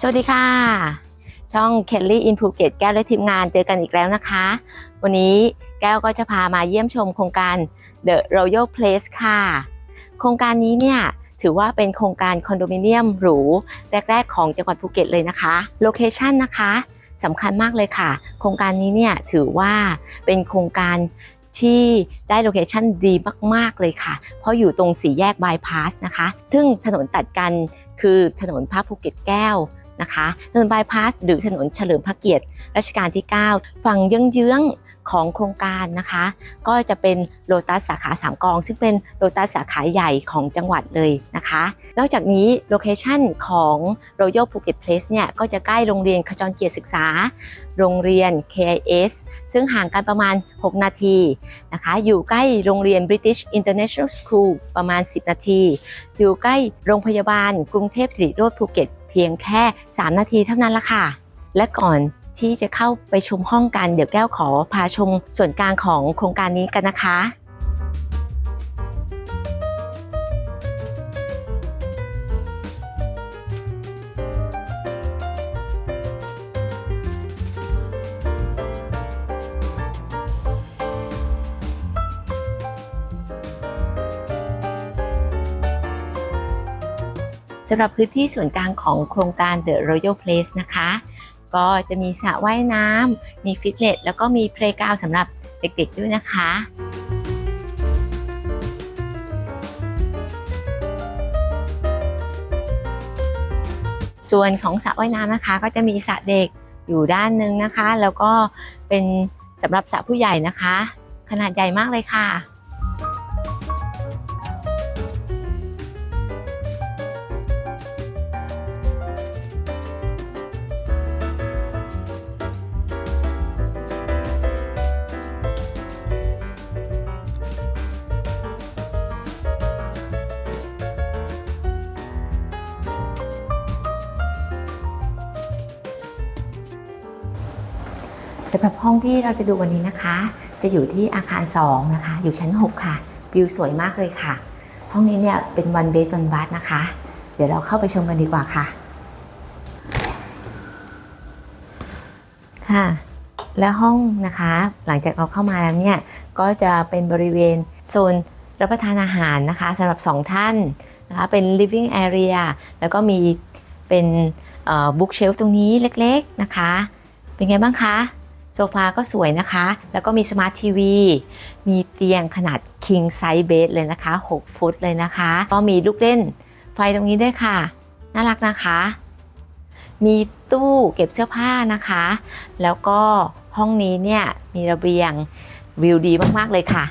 สวัสดีค่ะ ช่อง Kelly in Phuket แก้วและทีมงานเจอกันอีกแล้วนะคะ วันนี้แก้วก็จะพามาเยี่ยมชมโครงการ The Royal Place ค่ะ โครงการนี้เนี่ยถือว่าเป็นโครงการคอนโดมิเนียมหรูแรก ๆ ของจังหวัดภูเก็ตเลยนะคะ โลเคชันนะคะสำคัญมากเลยค่ะ โครงการนี้เนี่ยถือว่าเป็นโครงการที่ได้โลเคชันดีมาก ๆ เลยค่ะ เพราะอยู่ตรงสี่แยกบายพาสนะคะ ซึ่งถนนตัดกันคือถนนพระภูเก็ตแก้ว นะคะถนนบายพาสหรือถนนเฉลิมพระเกียรติรัชกาลที่ 9 ฝั่งเยื้องๆของโครงการนะคะ ก็จะเป็นโลตัสสาขาสามกอง ซึ่งเป็นโลตัสสาขาใหญ่ของจังหวัดเลยนะคะ นอกจากนี้โลเคชันของ Royal Phuket Place เนี่ยก็จะใกล้โรงเรียนขจรเกียรติศึกษา โรงเรียน KIS ซึ่งห่างกันประมาณ 6 นาทีนะคะ อยู่ใกล้โรงเรียน British International School ประมาณ 10 นาที อยู่ใกล้โรงพยาบาลกรุงเทพสิริโรธภูเก็ต เพียงแค่ 3 นาทีเท่านั้นละค่ะ และก่อนที่จะเข้าไปชมห้องกัน เดี๋ยวแก้วขอพาชมส่วนกลางของโครงการนี้กันนะคะ สำหรับพื้นที่ส่วนกลางของโครงการ The Royal Place นะคะ ก็จะมีสระว่ายน้ำมีฟิตเนส แล้วก็มีเพลย์กราวสำหรับเด็กๆด้วยนะคะส่วนของสระว่ายน้ำนะคะ ก็จะมีสระเด็กอยู่ด้านหนึงนะคะ แล้วก็เป็นสำหรับสระผู้ใหญ่นะคะ ขนาดใหญ่มากเลยค่ะ สำหรับห้องที่เราจะดูวันนี้นะคะ จะอยู่ที่อาคาร 2 นะคะ อยู่ชั้น 6 ค่ะ วิวสวยมากเลยค่ะ ห้องนี้เนี่ยเป็น one bed one bath นะคะ เดี๋ยวเราเข้าไปชมกันดีกว่าค่ะ ค่ะ และห้องนะคะ หลังจากเราเข้ามาแล้วเนี่ย ก็จะเป็นบริเวณโซนรับประทานอาหารนะคะสำหรับ 2 ท่านนะคะ เป็น living area แล้วก็มีเป็นบุ๊กเชลฟ์ตรงนี้เล็กๆนะคะ เป็นไงบ้างคะ โซฟาก็สวยนะคะ แล้วก็มีสมาร์ททีวี มีเตียงขนาด king size bed เลยนะคะ 6 ฟุตเลยนะคะ ก็มีลูกเล่นไฟตรงนี้ด้วยค่ะ น่ารักนะคะ มีตู้เก็บเสื้อผ้านะคะ แล้วก็ห้องนี้เนี่ยมีระเบียงวิวดีมาก ๆ เลยค่ะ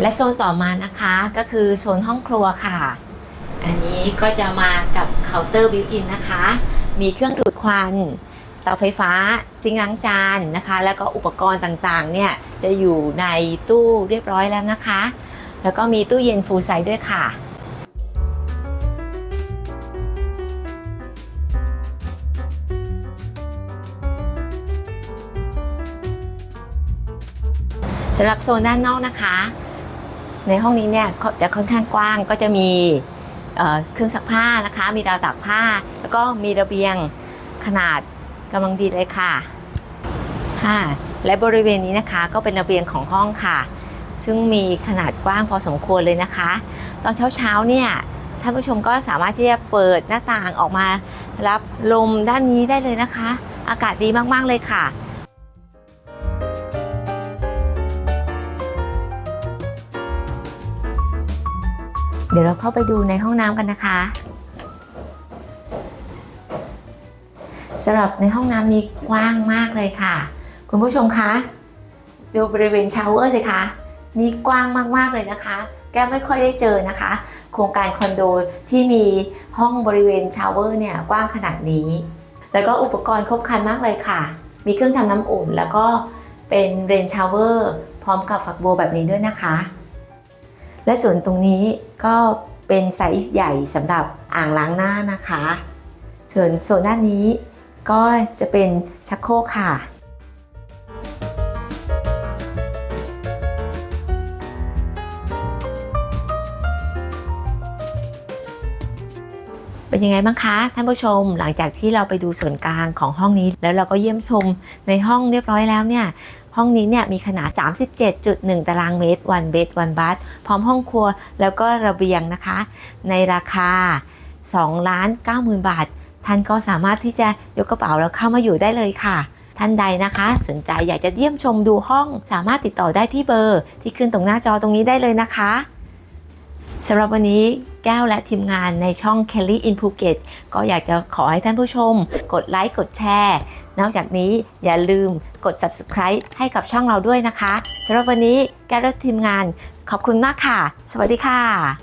และโซนต่อมานะคะก็คือโซนห้องครัวค่ะ อันนี้ก็จะมากับเคาน์เตอร์บิวอินนะคะ มีเครื่องดูดควันเตาไฟฟ้าซิงล้างจานนะคะ แล้วก็อุปกรณ์ต่างๆ เนี่ยจะอยู่ในตู้เรียบร้อยแล้วนะคะ แล้วก็มีตู้เย็นฟูลไซส์ด้วยค่ะ สำหรับโซนด้านนอกนะคะ ในห้องนี้เนี่ยจะค่อนข้างกว้างก็จะมีเครื่องซักผ้านะคะ มีราวตากผ้า แล้วก็มีระเบียงขนาดกำลังดีเลยค่ะค่ะ และบริเวณนี้นะคะก็เป็นระเบียงของห้องค่ะ ซึ่งมีขนาดกว้างพอสมควรเลยนะคะ ตอนเช้าๆเนี่ยท่านผู้ชมก็สามารถที่จะเปิดหน้าต่างออกมา รับลมด้านนี้ได้เลยนะคะ อากาศดีมากๆเลยค่ะ เดี๋ยวเราเข้าไปดูในห้องน้ำกันนะคะสำหรับในห้องน้ำนี้กว้างมากเลยค่ะ คุณผู้ชมคะดูบริเวณชาวเวอร์สิคะนี่กว้างมากๆเลยนะคะ แก้ไม่ค่อยได้เจอนะคะ โครงการคอนโดที่มีห้องบริเวณชาวเวอร์เนี่ยกว้างขนาดนี้ แล้วก็อุปกรณ์ครบครันมากเลยค่ะ มีเครื่องทำน้ำอุ่น แล้วก็เป็นเรนชาวเวอร์พร้อมกับฝักบัวแบบนี้ด้วยนะคะ และส่วนตรงนี้ก็เป็นไซส์ใหญ่สำหรับอ่างล้างหน้านะคะ ส่วนโซนด้านนี้ก็จะเป็นชักโครกค่ะ เป็นยังไงบ้างคะท่านผู้ชมหลังจากที่เราไปดูส่วนกลางของห้องนี้ แล้วเราก็เยี่ยมชมในห้องเรียบร้อยแล้วเนี่ย ห้องนี้เนี่ยมีขนาด 37.1 ตารางเมตร one bed one bath พร้อมห้องครัวแล้วก็ระเบียงนะคะ ในราคา2ล้าน9 0,000 บาท ท่านก็สามารถที่จะยกกระเป๋าแล้วเข้ามาอยู่ได้เลยค่ะ ท่านใดนะคะ สนใจอยากจะเยี่ยมชมดูห้องสามารถติดต่อได้ที่เบอร์ ที่ขึ้นตรงหน้าจอตรงนี้ได้เลยนะคะสำหรับวันนี้แก้วและทีมงานในช่อง Kelly in Phuket ก็อยากจะขอให้ท่านผู้ชม กดไลค์ กดแชร์ นอกจากนี้อย่าลืมกด subscribe ให้กับช่องเราด้วยนะคะสำหรับวันนี้แกรทีมงานขอบคุณมากค่ะ สวัสดีค่ะ